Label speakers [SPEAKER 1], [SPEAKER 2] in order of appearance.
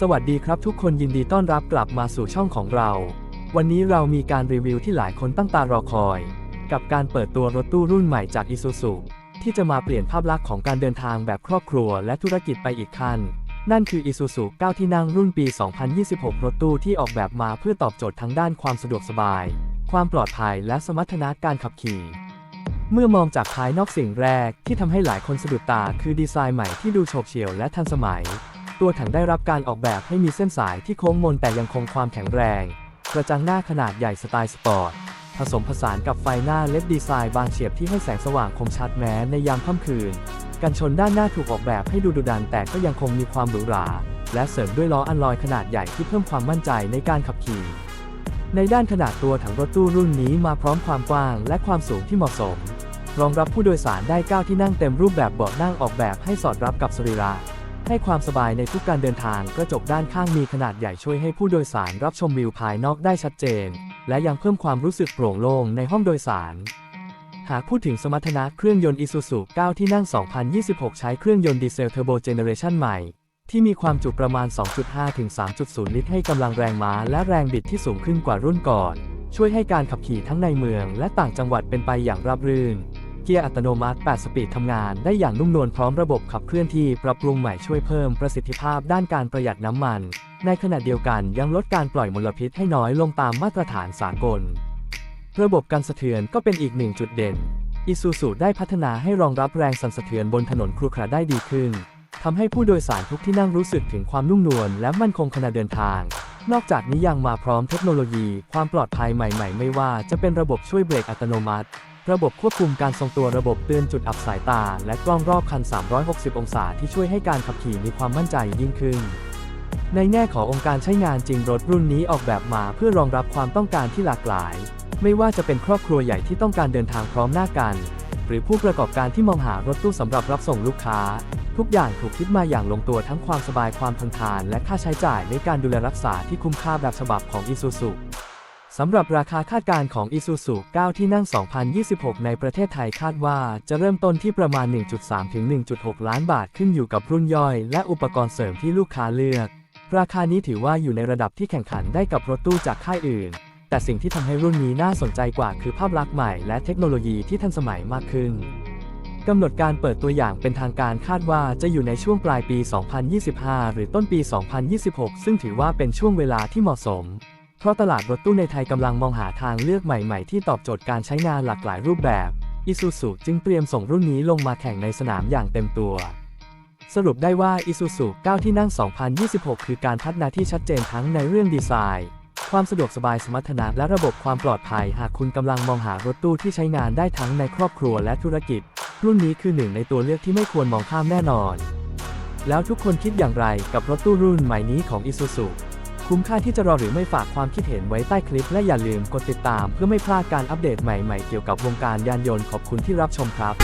[SPEAKER 1] สวัสดีครับทุกคนยินดีต้อนรับกลับมาสู่ช่องของเรา วันนี้เรามีการรีวิวที่หลายคนตั้งตารอคอย กับการเปิดตัวรถตู้รุ่นใหม่จาก Isuzu ที่จะมาเปลี่ยนภาพลักษณ์ของการเดินทางแบบครอบครัวและธุรกิจไปอีกขั้น นั่นคือ Isuzu 9 ที่นั่งรุ่นปี 2026 รถตู้ที่ออกแบบมาเพื่อตอบโจทย์ทั้งด้านความสะดวกสบาย ความปลอดภัยและสมรรถนะการขับขี่เมื่อมองจากภายนอกสิ่งแรกที่ทำให้หลายคนสะดุดตาคือดีไซน์ใหม่ที่ดูโฉบเฉี่ยวและทันสมัย ตัวถังได้รับการออกแบบให้มีเส้นสายที่โค้งมนแต่ยังคงความแข็งแรง กระจังหน้าขนาดใหญ่สไตล์สปอร์ต ผสมผสานกับไฟหน้าเลดดีไซน์บางเฉียบที่ให้แสงสว่างคมชัดแม้ในยามค่ำคืน กันชนด้านหน้าถูกออกแบบให้ดูดุดันแต่ก็ยังคงมีความหรูหรา และเสริมด้วยล้ออัลลอยขนาดใหญ่ที่เพิ่มความมั่นใจในการขับขี่ ในด้านขนาดตัวถังรถตู้รุ่นนี้มาพร้อมความกว้างและความสูงที่เหมาะสม รองรับผู้โดยสารได้ 9 ที่นั่งเต็มรูปแบบเบาะนั่งออกแบบให้สอดรับกับสรีระ ให้ความสบายในทุกการเดินทางกระจกด้านข้างมีขนาดใหญ่ช่วยให้ผู้โดยสารรับชมวิวภายนอกได้ชัดเจน และยังเพิ่มความรู้สึกโปร่งโล่งในห้องโดยสาร หากพูดถึงสมรรถนะเครื่องยนต์ Isuzu 9 ที่นั่ง 2026 ใช้เครื่องยนต์ดีเซลเทอร์โบเจเนเรชันใหม่ ที่มีความจุประมาณ 2.5 ถึง 3.0 ลิตรให้กำลังแรงม้าและแรงบิดที่สูงขึ้นกว่ารุ่นก่อน ช่วยให้การขับขี่ทั้งในเมือง และต่างจังหวัดเป็นไปอย่างราบรื่น เกียร์อัตโนมัติ 8 สปีดทำงานได้อย่างนุ่มนวลพร้อมระบบขับเคลื่อนที่ปรับปรุงใหม่ช่วยเพิ่มประสิทธิภาพด้านการประหยัดน้ำมัน ในขณะเดียวกันยังลดการปล่อยมลพิษให้น้อยลงตามมาตรฐานสากล ระบบกันสะเทือนก็เป็นอีกหนึ่งจุดเด่น Isuzu ได้พัฒนาให้รองรับแรงสั่นสะเทือนบนถนนครุขระได้ดีขึ้นทำให้ผู้โดยสารทุกที่นั่งรู้สึกถึงความนุ่มนวลและมั่นคงขณะเดินทาง นอกจากนี้ยังมาพร้อมเทคโนโลยี ความปลอดภัยใหม่ ๆ ไม่ว่าจะเป็นระบบช่วยเบรกอัตโนมัติ ระบบควบคุมการทรงตัวระบบเตือนจุดอับสายตา และกล้องรอบคัน 360 องศาที่ช่วยให้การขับขี่มีความมั่นใจยิ่งขึ้น ในแง่ขององค์การใช้งานจริงรถรุ่นนี้ออกแบบมาเพื่อรองรับความต้องการที่หลากหลาย ไม่ว่าจะเป็นครอบครัวใหญ่ที่ต้องการเดินทางพร้อมหน้ากัน หรือผู้ประกอบการที่มองหารถตู้สำหรับรับส่งลูกค้า ทุกอย่างถูกคิดมาอย่างลงตัวทั้งความสบายความทนทาน และค่าใช้จ่ายในการดูแลรักษาที่คุ้มค่าแบบฉบับของ Isuzu สำหรับราคาคาดการณ์ของ Isuzu 9 ที่นั่ง 2026 ในประเทศไทยคาดว่าจะเริ่มต้นที่ประมาณ 1.3 ถึง 1.6 ล้านบาทขึ้นอยู่กับรุ่นย่อย และอุปกรณ์เสริมที่ลูกค้าเลือก ราคานี้ถือว่าอยู่ในระดับที่แข่งขันได้กับรถตู้จากค่ายอื่น แต่สิ่งที่ทำให้รุ่นนี้น่าสนใจกว่าคือภาพลักษณ์ใหม่และเทคโนโลยีที่ทันสมัยมากขึ้นกำหนดการเปิดตัวอย่างเป็นทางการคาดว่าจะอยู่ในช่วงปลายปี 2025 หรือต้นปี 2026 ซึ่งถือว่าเป็นช่วงเวลาที่เหมาะสม เพราะตลาดรถตู้ในไทยกำลังมองหาทางเลือกใหม่ๆ ที่ตอบโจทย์การใช้งานหลากหลายรูปแบบ Isuzu จึงเตรียมส่งรุ่นนี้ลงมาแข่งในสนามอย่างเต็มตัว สรุปได้ว่า Isuzu 9 ที่นั่ง 2026 คือการพัฒนาที่ชัดเจนทั้งในเรื่องดีไซน์ ความสะดวกสบายสมรรถนะและระบบความปลอดภัย หากคุณกำลังมองหารถตู้ที่ใช้งานได้ทั้งในครอบครัวและธุรกิจ รุ่นนี้คือหนึ่งในตัวเลือกที่ไม่ควรมองข้ามแน่นอน แล้วทุกคนคิดอย่างไรกับรถตู้รุ่นใหม่นี้ของ Isuzu คุ้มค่าที่จะรอหรือไม่ฝากความคิดเห็นไว้ใต้คลิป และอย่าลืมกดติดตามเพื่อไม่พลาดการอัปเดตใหม่ๆเกี่ยวกับวงการยานยนต์ขอบคุณที่รับชมครับ